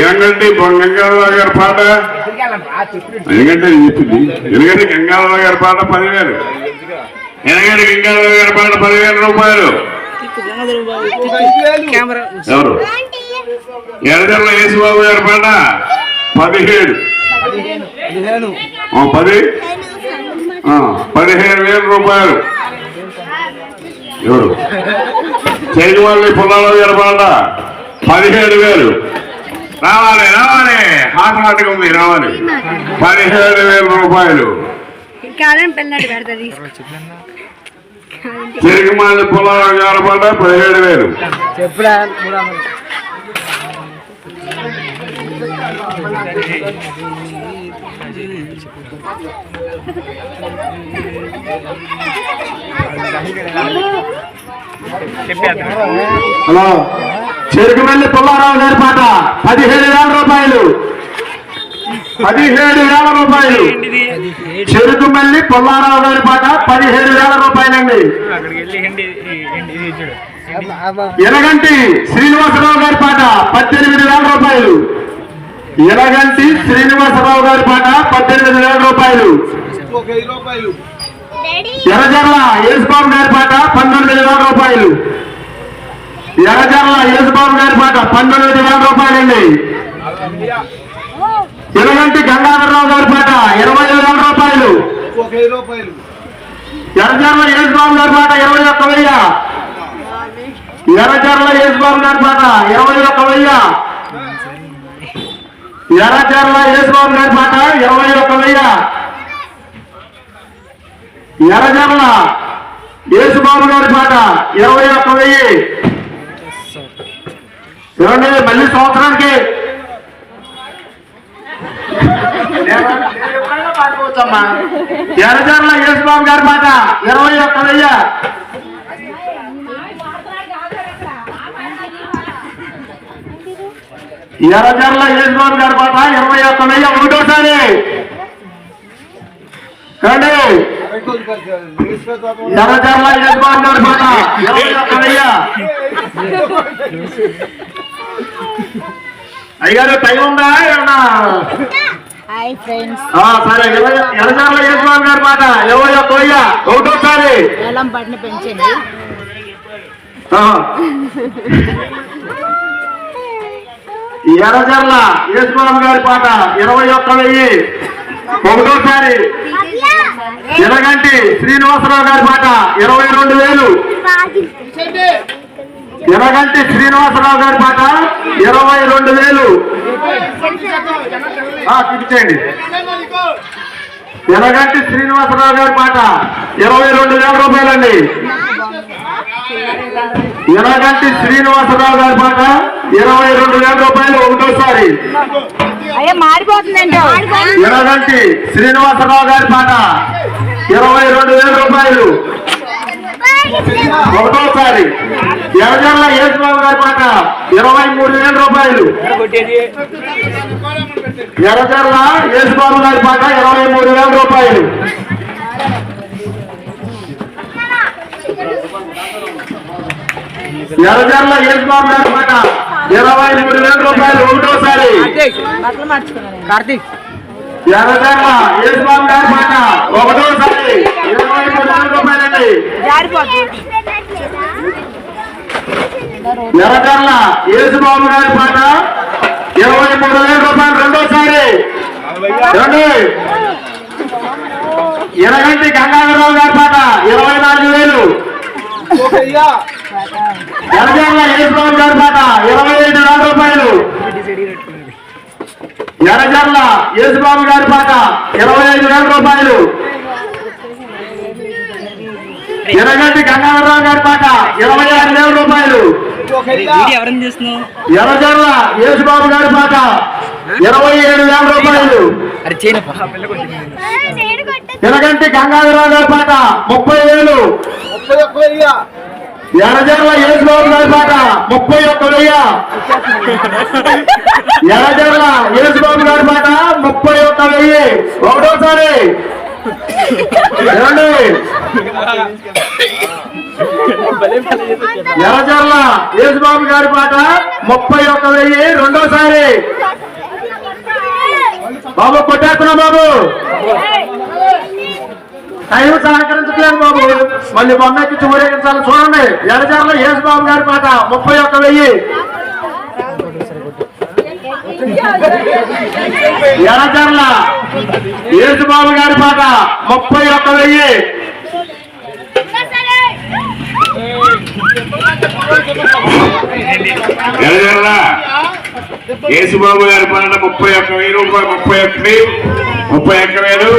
ఏమంటే గంగాధరరావు గారి పాట? ఎందుకంటే చెప్పింది ఎందుకంటే గంగాధరరావు గారి పాట పదివేలు. ఎందుకంటే గంగాధరరావు గారి పాట పదివేల రూపాయలు. ఎవరు? ఎడజర్ల యేసుబాబు గారి పాట పదిహేడు. పది? పదిహేను వేల రూపాయలు. ఎవరు? చేతివల్లి పుల్లారావు గారి పాట పదిహేడు వేలు. రావాలి రావాలి. హాట్ హాట్గా ఉంది రావాలి. పదిహేడు వేల రూపాయలు. కాలం పెళ్ళాడు పెడతా చెరుగుమాలి పుల్లారావు గారి పాట పదిహేడు వేలు. హలో. చెరుకుమల్లి పుల్లారావు గారి పాట పదిహేడు వేల రూపాయలు. పదిహేడు వేల రూపాయలు. చెరుకుమల్లి పుల్లారావు గారి పాట పదిహేడు వేల రూపాయలండి. ఎలగంటి శ్రీనివాసరావు గారి పాట పద్దెనిమిది వేల రూపాయలు. ఎలగంటి శ్రీనివాసరావు గారి పాట పద్దెనిమిది వేల రూపాయలు. ఎర్రజర్ల యేసుబాబు గారి పాట పంతొమ్మిది వేల రూపాయలు ఎర్రజర్ల యేసుబాబు గారి పాట పంతొమ్మిది వేల రూపాయలండి ఎలగంటి గంగాధరరావు గారి పాట ఇరవై వేల రూపాయలు. ఎర్రచర్ల యేసుబాబు గారి పాట ఇరవై ఒక్క వెయ్య. ఎర్రచర్ల యేసుబాబు గారి పాట ఇరవై ఒక్క వెయ్య. ఎర్రచర్ల యేసుబాబు గారి పాట ఇరవై ఒక్క వెయ్య. ఎర్రచర్ల యేసుబాబు గారి పాట ఇరవై ఒక్క వెయ్యి. చూడండి మళ్ళీ సంవత్సరానికి ఎర్రజర్ల యేసుబాబు గారి పాట ఇరవై ఒక్క వెయ్యి ఎర్రజర్ల యేసుబాబు గారి పాట ఇరవై ఒక్క వెయ్యి ఒకటోసారి చూడండి ఎర్రజర్ల యేసుబాబు గారి పాట ఇరవై ఒక్క వెయ్యి అయ్యారు టైం ఉందా? ఏమన్నా? సరే గారి ఒకటోసారి. పెంచండి. ఎర్రజర్ల గారి పాట ఇరవై ఒక్క వెయ్యి. ఒకటోసారి. ఎలగంటి శ్రీనివాసరావు గారి పాట ఇరవై రెండు వేలు. ఎలగంటి శ్రీనివాసరావు గారి పాట ఇరవై రెండు వేలు చూపించండి ఎలగంటి శ్రీనివాసరావు గారి పాట. ఇరవై రెండు వేల రూపాయలండి. ఎలగంటి శ్రీనివాసరావు గారి పాట. ఇరవై రెండు వేల రూపాయలు ఒకటోసారి. ఎలగంటి శ్రీనివాసరావు గారి పాట. ఇరవై రెండు వేల రూపాయలు. ఒకటోసారి. ఎర్రజల్ల యేసుబాబు గారి పాట ఇరవై మూడు వేల రూపాయలు. ఎర్రజల్ల యేసుబాబు గారి పాట ఇరవై మూడు వేల రూపాయలు. ఎర్రజల్ల యేసుబాబు గారి పాట ఇరవై మూడు వేల రూపాయలు. ఒకటోసారి. కార్తీక్ ఎర్రజల్ల యేసుబాబు గారి పాట ఒకటోసారి ఇరవై మూడు వేల రూపాయలండి జారిపోతుంది యేసుబాబు గారి పాట. ఇరవై మూడు వేల రూపాయలు రెండోసారి. ఏమండి? గంగాధరరావు గారి పాట. ఇరవై నాలుగు వేలు. ఎర్రజల్ల యేసుబాబు గారి పాట. ఇరవై ఐదు వేల రూపాయలు. ఎర్రజల్ల యేసుబాబు గారి పాట. ఇరవై ఐదు వేల రూపాయలు. ఎర్రగంటి గంగాధరరావు గారి పాట ఇరవై ఆరు వేల రూపాయలు. ఎర్రజర్ల యేసుబాబు గారి పాట ఇరవై ఏడు వేల రూపాయలు. ఎర్రగంటి గంగాధరరావు గారి పాట ముప్పై వేలు. ఎర్రజర్ల యేసుబాబు గారి పాట ముప్పై ఒక్క వెయ్యి. ఎర్రజర్ల యేసుబాబు గారి పాట ముప్పై ఒక్క వెయ్యి. ఒకటోసారి. ఏమండి యేసుబాబు గారి పాట ముప్పై ఒక్క వెయ్యి రెండోసారి. బాబు కొట్టేస్తున్నా బాబు. టైం సహకరించట్లేదు బాబు. మళ్ళీ బొమ్మకి చూరేగించాలి. చూడండి ఎడజార్లో యేసు బాబు గారి పాట ముప్పై ఒక్క వెయ్యి. ఎడజర్ల యేసు బాబు గారి పాట ముప్పై ఒక్క వెయ్యి. కేసుబాబు గారి పన్నెండు ముప్పై ఒక్క వెయ్యి రూపాయలు ముప్పై ఒకటి ముప్పై ఒక్క వేలు.